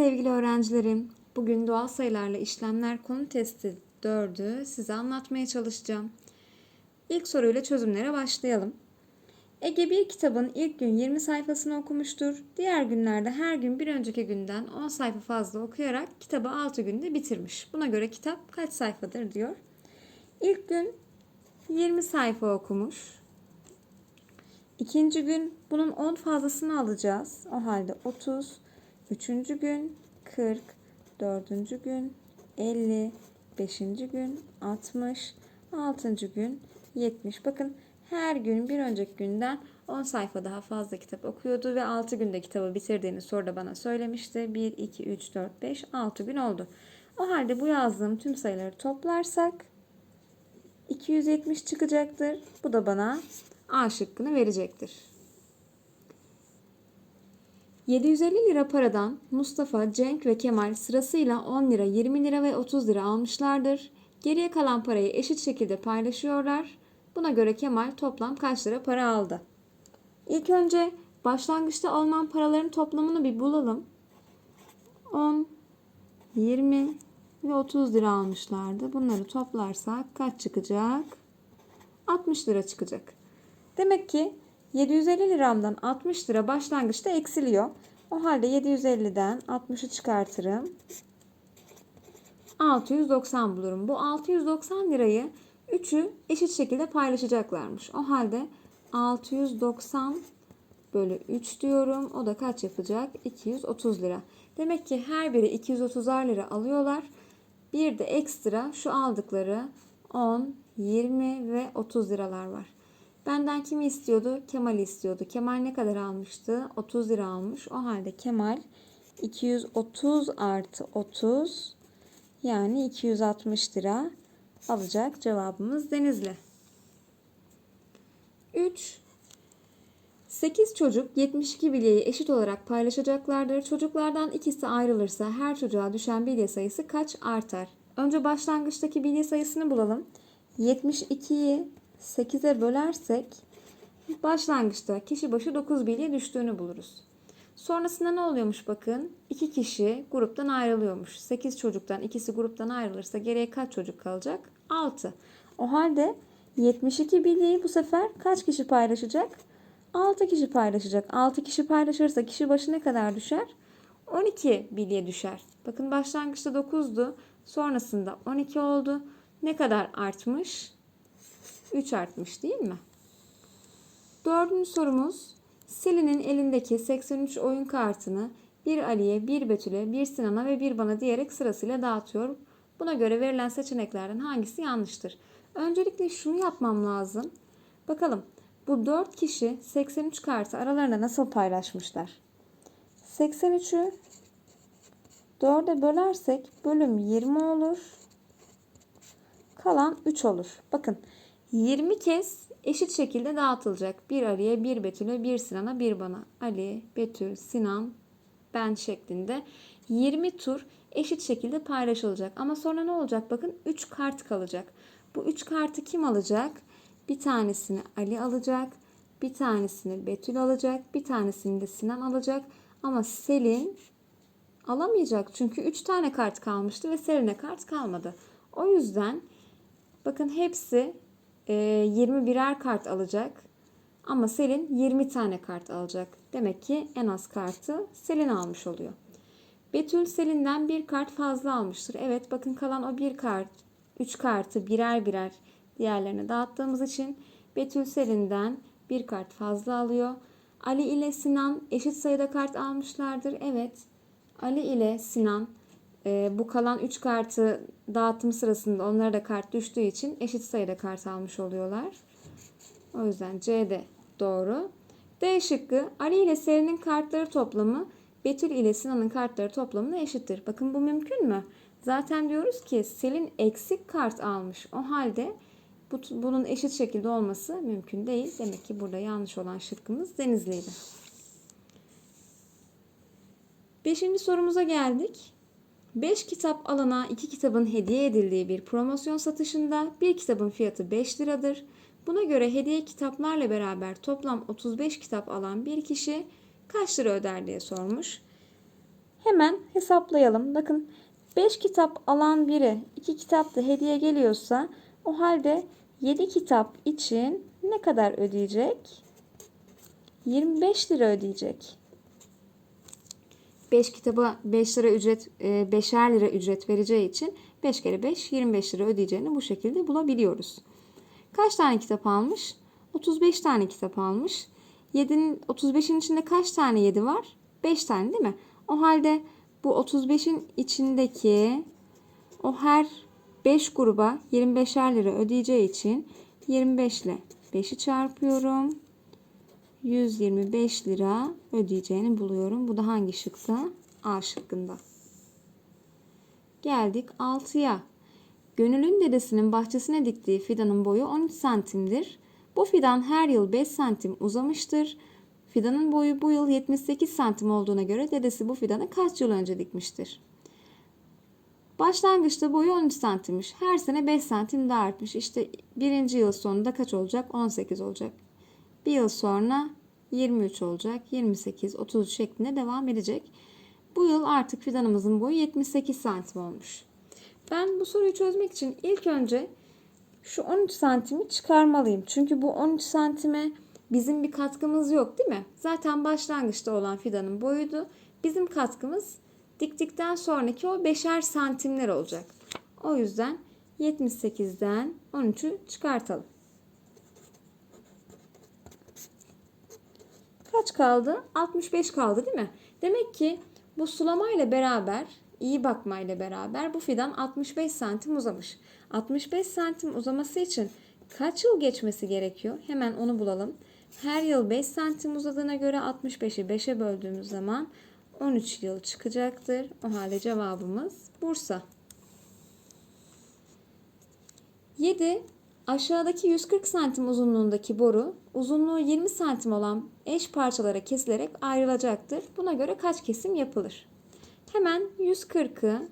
sevgili öğrencilerim. Bugün doğal sayılarla işlemler konu testi 4'ü size anlatmaya çalışacağım. İlk soruyla çözümlere başlayalım. Ege bir kitabın ilk gün 20 sayfasını okumuştur. Diğer günlerde her gün bir önceki günden 10 sayfa fazla okuyarak kitabı 6 günde bitirmiş. Buna göre kitap kaç sayfadır diyor. İlk gün 20 sayfa okumuş. İkinci gün bunun 10 fazlasını alacağız. O halde 30. Üçüncü gün 40. Dördüncü gün 50. Beşinci gün 60. Altıncı gün 70. Bakın her gün bir önceki günden 10 sayfa daha fazla kitap okuyordu ve 6 günde kitabı bitirdiğini soruda bana söylemişti. 1, 2, 3, 4, 5, 6 gün oldu. O halde bu yazdığım tüm sayıları toplarsak 270 çıkacaktır. Bu da bana A şıkkını verecektir. 750 lira paradan Mustafa, Cenk ve Kemal sırasıyla 10 lira, 20 lira ve 30 lira almışlardır. Geriye kalan parayı eşit şekilde paylaşıyorlar. Buna göre Kemal toplam kaç lira para aldı? İlk önce başlangıçta alınan paraların toplamını bir bulalım. 10, 20 ve 30 lira almışlardı. Bunları toplarsak kaç çıkacak? 60 lira çıkacak. Demek ki 750 liramdan 60 lira başlangıçta eksiliyor. O halde 750'den 60'ı çıkartırım. 690 bulurum. Bu 690 lirayı 3'ü eşit şekilde paylaşacaklarmış. O halde 690 bölü 3 diyorum. O da kaç yapacak? 230 lira. Demek ki her biri 230'ar lira alıyorlar. Bir de ekstra şu aldıkları 10, 20 ve 30 liralar var. Benden kimi istiyordu? Kemal'i istiyordu. Kemal ne kadar almıştı? 30 lira almış. O halde Kemal 230 artı 30 yani 260 lira alacak. Cevabımız Denizli. 3. 8 çocuk 72 bilyeyi eşit olarak paylaşacaklardır. Çocuklardan ikisi ayrılırsa her çocuğa düşen bilye sayısı kaç artar? Önce başlangıçtaki bilye sayısını bulalım. 72'yi 8'e bölersek başlangıçta kişi başı 9 bilye düştüğünü buluruz. Sonrasında ne oluyormuş bakın? 2 kişi gruptan ayrılıyormuş. 8 çocuktan ikisi gruptan ayrılırsa geriye kaç çocuk kalacak? 6. O halde 72 bilyeyi bu sefer kaç kişi paylaşacak? 6 kişi paylaşacak. 6 kişi paylaşırsa kişi başı ne kadar düşer? 12 bilye düşer. Bakın başlangıçta 9'du. Sonrasında 12 oldu. Ne kadar artmış? 3 artmış değil mi? Dördüncü sorumuz. Selin'in elindeki 83 oyun kartını bir Ali'ye, bir Betül'e, bir Sinan'a ve bir bana diyerek sırasıyla dağıtıyor. Buna göre verilen seçeneklerden hangisi yanlıştır? Öncelikle şunu yapmam lazım. Bakalım bu 4 kişi 83 kartı aralarında nasıl paylaşmışlar? 83'ü 4'e bölersek bölüm 20 olur. Kalan 3 olur. Bakın 20 kez eşit şekilde dağıtılacak. Bir Ali'ye, bir Betül'e, bir Sinan'a, bir bana. Ali, Betül, Sinan, ben şeklinde 20 tur eşit şekilde paylaşılacak. Ama sonra ne olacak? Bakın 3 kart kalacak. Bu 3 kartı kim alacak? Bir tanesini Ali alacak, bir tanesini Betül alacak, bir tanesini de Sinan alacak. Ama Selin alamayacak. Çünkü 3 tane kart kalmıştı ve Selin'e kart kalmadı. O yüzden bakın hepsi 20 birer kart alacak. Ama Selin 20 tane kart alacak. Demek ki en az kartı Selin almış oluyor. Betül Selin'den bir kart fazla almıştır. Evet bakın kalan o bir kart, 3 kartı birer birer diğerlerine dağıttığımız için Betül Selin'den bir kart fazla alıyor. Ali ile Sinan eşit sayıda kart almışlardır. Evet Ali ile Sinan e, bu kalan 3 kartı dağıtım sırasında onlara da kart düştüğü için eşit sayıda kart almış oluyorlar. O yüzden C de doğru. D şıkkı Ali ile Selin'in kartları toplamı Betül ile Sinan'ın kartları toplamına eşittir. Bakın bu mümkün mü? Zaten diyoruz ki Selin eksik kart almış. O halde bu, bunun eşit şekilde olması mümkün değil. Demek ki burada yanlış olan şıkkımız Denizli'ydi. Beşinci sorumuza geldik. 5 kitap alana 2 kitabın hediye edildiği bir promosyon satışında bir kitabın fiyatı 5 liradır. Buna göre hediye kitaplarla beraber toplam 35 kitap alan bir kişi kaç lira öder diye sormuş. Hemen hesaplayalım. Bakın 5 kitap alan biri 2 kitap da hediye geliyorsa o halde 7 kitap için ne kadar ödeyecek? 25 lira ödeyecek. 5 kitaba 5 lira ücret, 5'er lira ücret vereceği için 5 kere 5 25 lira ödeyeceğini bu şekilde bulabiliyoruz. Kaç tane kitap almış? 35 tane kitap almış. 7'nin 35'in içinde kaç tane 7 var? 5 tane değil mi? O halde bu 35'in içindeki o her 5 gruba 25'er lira ödeyeceği için 25 ile 5'i çarpıyorum. 125 lira ödeyeceğini buluyorum. Bu da hangi şıkta? A şıkkında. Geldik 6'ya. Gönül'ün dedesinin bahçesine diktiği fidanın boyu 13 santimdir. Bu fidan her yıl 5 santim uzamıştır. Fidanın boyu bu yıl 78 santim olduğuna göre dedesi bu fidanı kaç yıl önce dikmiştir? Başlangıçta boyu 13 santimmiş. Her sene 5 santim daha artmış. İşte birinci yıl sonunda kaç olacak? 18 olacak. Bir yıl sonra 23 olacak. 28, 30 şeklinde devam edecek. Bu yıl artık fidanımızın boyu 78 santim olmuş. Ben bu soruyu çözmek için ilk önce şu 13 santimi çıkarmalıyım. Çünkü bu 13 santime bizim bir katkımız yok değil mi? Zaten başlangıçta olan fidanın boyuydu. Bizim katkımız diktikten sonraki o 5'er santimler olacak. O yüzden 78'den 13'ü çıkartalım. Kaç kaldı? 65 kaldı değil mi? Demek ki bu sulamayla beraber, iyi bakmayla beraber bu fidan 65 santim uzamış. 65 santim uzaması için kaç yıl geçmesi gerekiyor? Hemen onu bulalım. Her yıl 5 santim uzadığına göre 65'i 5'e böldüğümüz zaman 13 yıl çıkacaktır. O halde cevabımız Bursa. 7. Aşağıdaki 140 santim uzunluğundaki boru uzunluğu 20 santim olan eş parçalara kesilerek ayrılacaktır. Buna göre kaç kesim yapılır? Hemen 140'ı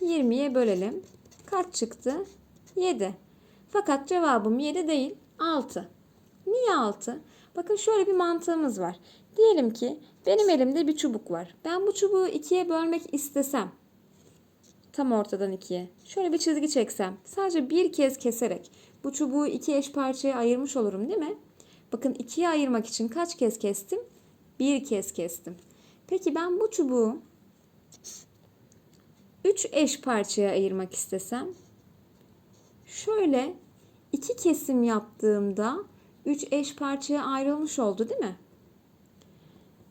20'ye bölelim. Kaç çıktı? 7. Fakat cevabım 7 değil 6. Niye 6? Bakın şöyle bir mantığımız var. Diyelim ki benim elimde bir çubuk var. Ben bu çubuğu ikiye bölmek istesem tam ortadan ikiye. Şöyle bir çizgi çeksem sadece bir kez keserek bu çubuğu iki eş parçaya ayırmış olurum değil mi? Bakın ikiye ayırmak için kaç kez kestim? Bir kez kestim. Peki ben bu çubuğu üç eş parçaya ayırmak istesem şöyle iki kesim yaptığımda üç eş parçaya ayrılmış oldu değil mi?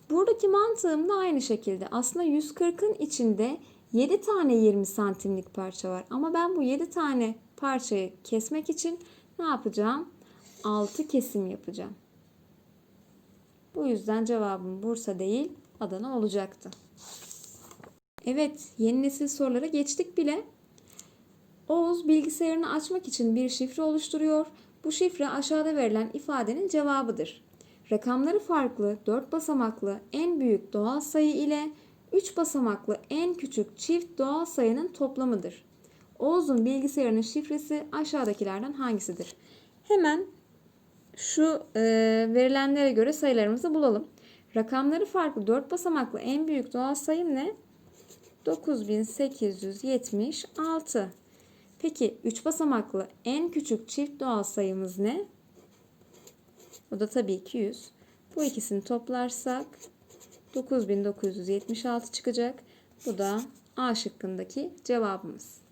Buradaki mantığım da aynı şekilde. Aslında 140'ın içinde 7 tane 20 santimlik parça var. Ama ben bu 7 tane parçayı kesmek için ne yapacağım? 6 kesim yapacağım. Bu yüzden cevabım Bursa değil Adana olacaktı. Evet yeni nesil sorulara geçtik bile. Oğuz bilgisayarını açmak için bir şifre oluşturuyor. Bu şifre aşağıda verilen ifadenin cevabıdır. Rakamları farklı 4 basamaklı en büyük doğal sayı ile 3 basamaklı en küçük çift doğal sayının toplamıdır. Oğuz'un bilgisayarının şifresi aşağıdakilerden hangisidir? Hemen şu e, verilenlere göre sayılarımızı bulalım. Rakamları farklı 4 basamaklı en büyük doğal sayım ne? 9876. Peki 3 basamaklı en küçük çift doğal sayımız ne? O da tabii ki 100. Bu ikisini toplarsak 9976 çıkacak. Bu da A şıkkındaki cevabımız.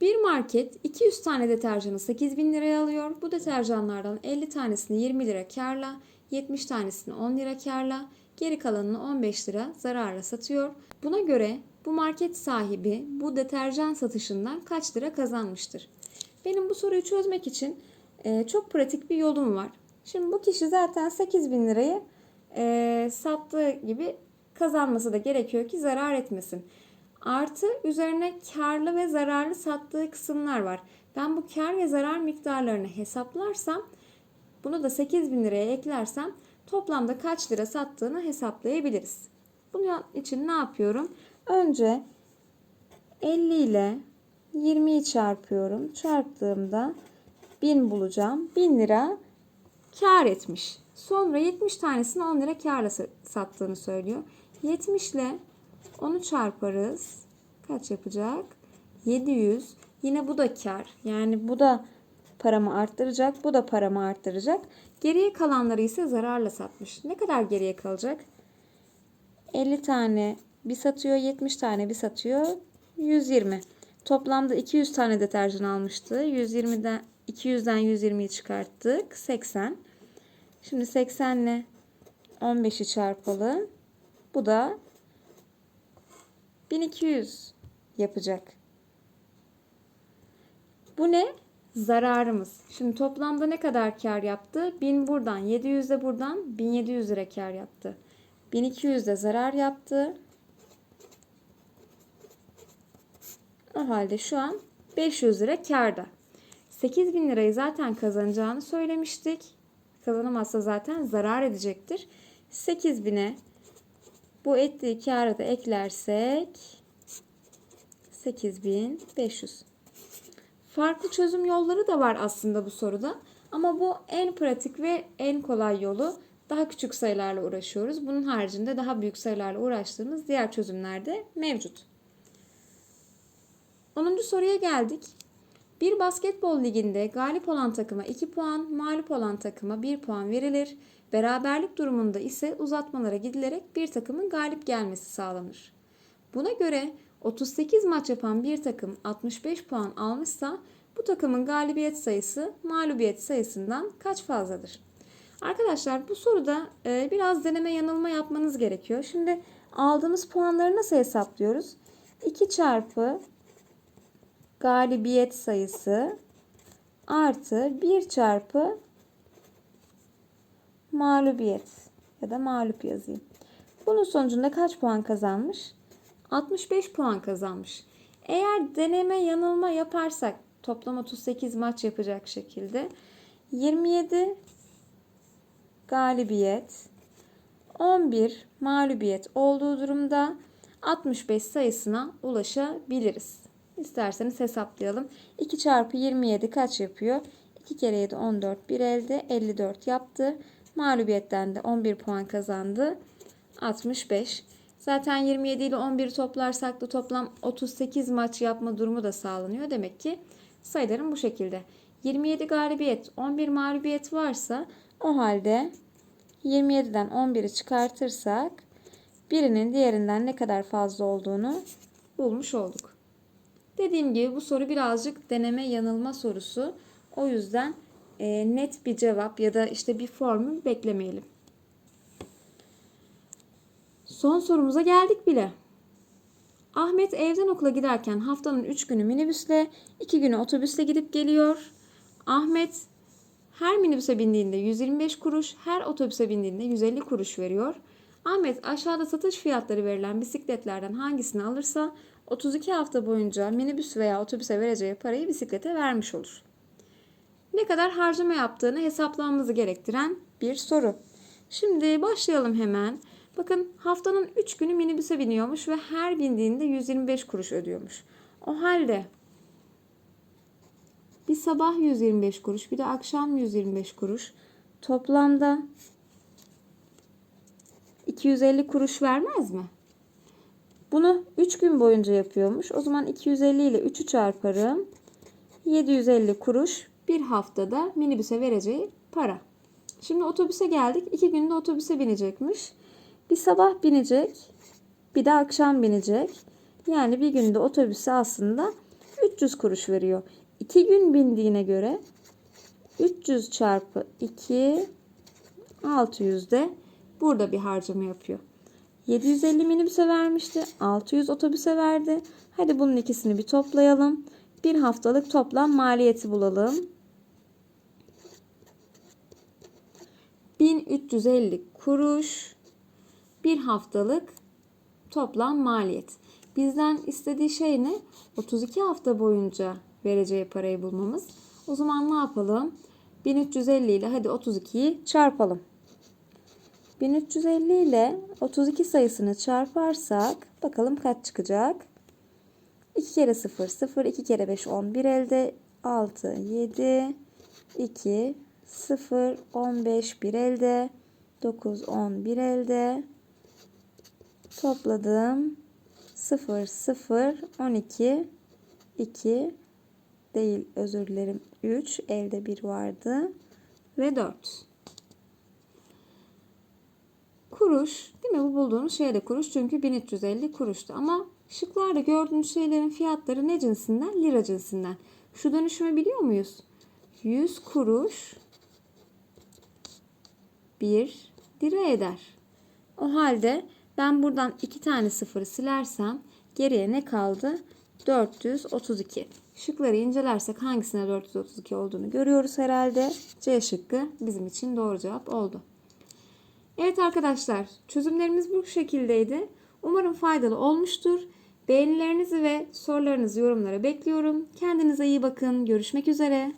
Bir market 200 tane deterjanı 8000 liraya alıyor. Bu deterjanlardan 50 tanesini 20 lira karla, 70 tanesini 10 lira karla, geri kalanını 15 lira zararla satıyor. Buna göre bu market sahibi bu deterjan satışından kaç lira kazanmıştır? Benim bu soruyu çözmek için e, çok pratik bir yolum var. Şimdi bu kişi zaten 8 bin lirayı e, sattığı gibi kazanması da gerekiyor ki zarar etmesin. Artı üzerine karlı ve zararlı sattığı kısımlar var. Ben bu kar ve zarar miktarlarını hesaplarsam bunu da 8 bin liraya eklersem toplamda kaç lira sattığını hesaplayabiliriz. Bunun için ne yapıyorum? Önce 50 ile 20'yi çarpıyorum. Çarptığımda 1000 bulacağım. 1000 lira kar etmiş. Sonra 70 tanesini 10 lira karla sa- sattığını söylüyor. 70 ile 10'u çarparız. Kaç yapacak? 700. Yine bu da kar. Yani bu da paramı arttıracak. Bu da paramı arttıracak. Geriye kalanları ise zararla satmış. Ne kadar geriye kalacak? 50 tane bir satıyor, 70 tane bir satıyor. 120. Toplamda 200 tane deterjan almıştı. 120'den 200'den 120'yi çıkarttık. 80. Şimdi 80 ile 15'i çarpalım. Bu da 1200 yapacak. Bu ne? Zararımız. Şimdi toplamda ne kadar kar yaptı? 1000 buradan, 700 de buradan 1700 lira kar yaptı. 1200 de zarar yaptı. O halde şu an 500 lira karda. 8000 lirayı zaten kazanacağını söylemiştik. Kazanamazsa zaten zarar edecektir. 8000'e bu ettiği karı da eklersek 8500. Farklı çözüm yolları da var aslında bu soruda. Ama bu en pratik ve en kolay yolu. Daha küçük sayılarla uğraşıyoruz. Bunun haricinde daha büyük sayılarla uğraştığımız diğer çözümler de mevcut. 10. soruya geldik. Bir basketbol liginde galip olan takıma 2 puan, mağlup olan takıma 1 puan verilir. Beraberlik durumunda ise uzatmalara gidilerek bir takımın galip gelmesi sağlanır. Buna göre 38 maç yapan bir takım 65 puan almışsa bu takımın galibiyet sayısı mağlubiyet sayısından kaç fazladır? Arkadaşlar bu soruda e, biraz deneme yanılma yapmanız gerekiyor. Şimdi aldığımız puanları nasıl hesaplıyoruz? 2 çarpı galibiyet sayısı artı 1 çarpı mağlubiyet ya da mağlup yazayım. Bunun sonucunda kaç puan kazanmış? 65 puan kazanmış. Eğer deneme yanılma yaparsak toplam 38 maç yapacak şekilde 27 galibiyet 11 mağlubiyet olduğu durumda 65 sayısına ulaşabiliriz. İsterseniz hesaplayalım. 2 çarpı 27 kaç yapıyor? 2 kere 7 14 bir elde 54 yaptı. Mağlubiyetten de 11 puan kazandı. 65. Zaten 27 ile 11'i toplarsak da toplam 38 maç yapma durumu da sağlanıyor. Demek ki sayılarım bu şekilde. 27 galibiyet, 11 mağlubiyet varsa o halde 27'den 11'i çıkartırsak birinin diğerinden ne kadar fazla olduğunu bulmuş olduk. Dediğim gibi bu soru birazcık deneme yanılma sorusu. O yüzden e, net bir cevap ya da işte bir formül beklemeyelim. Son sorumuza geldik bile. Ahmet evden okula giderken haftanın 3 günü minibüsle, 2 günü otobüsle gidip geliyor. Ahmet her minibüse bindiğinde 125 kuruş, her otobüse bindiğinde 150 kuruş veriyor. Ahmet aşağıda satış fiyatları verilen bisikletlerden hangisini alırsa 32 hafta boyunca minibüs veya otobüse vereceği parayı bisiklete vermiş olur. Ne kadar harcama yaptığını hesaplanması gerektiren bir soru. Şimdi başlayalım hemen. Bakın haftanın 3 günü minibüse biniyormuş ve her bindiğinde 125 kuruş ödüyormuş. O halde bir sabah 125 kuruş, bir de akşam 125 kuruş. Toplamda 250 kuruş vermez mi? Bunu 3 gün boyunca yapıyormuş. O zaman 250 ile 3'ü çarparım. 750 kuruş bir haftada minibüse vereceği para. Şimdi otobüse geldik. 2 günde otobüse binecekmiş. Bir sabah binecek, bir de akşam binecek. Yani bir günde otobüse aslında 300 kuruş veriyor. 2 gün bindiğine göre 300 çarpı 2 600 de burada bir harcama yapıyor. 750 minibüse vermişti. 600 otobüse verdi. Hadi bunun ikisini bir toplayalım. Bir haftalık toplam maliyeti bulalım. 1350 kuruş bir haftalık toplam maliyet. Bizden istediği şey ne? 32 hafta boyunca vereceği parayı bulmamız. O zaman ne yapalım? 1350 ile hadi 32'yi çarpalım. 1350 ile 32 sayısını çarparsak bakalım kaç çıkacak? 2 kere 0 0, 2 kere 5 11 elde 6, 7, 2, 0, 15 bir elde. 9, 10 bir elde. Topladım. 0, 0, 12, 2 değil özür dilerim 3 elde 1 vardı ve 4. Kuruş değil mi bu bulduğunuz şey de kuruş çünkü 1350 kuruştu ama şıklarda gördüğünüz şeylerin fiyatları ne cinsinden? Lira cinsinden. Şu dönüşümü biliyor muyuz? 100 kuruş 1 lira eder. O halde ben buradan iki tane sıfırı silersem geriye ne kaldı? 432. Şıkları incelersek hangisine 432 olduğunu görüyoruz herhalde. C şıkkı bizim için doğru cevap oldu. Evet arkadaşlar çözümlerimiz bu şekildeydi. Umarım faydalı olmuştur. Beğenilerinizi ve sorularınızı yorumlara bekliyorum. Kendinize iyi bakın. Görüşmek üzere.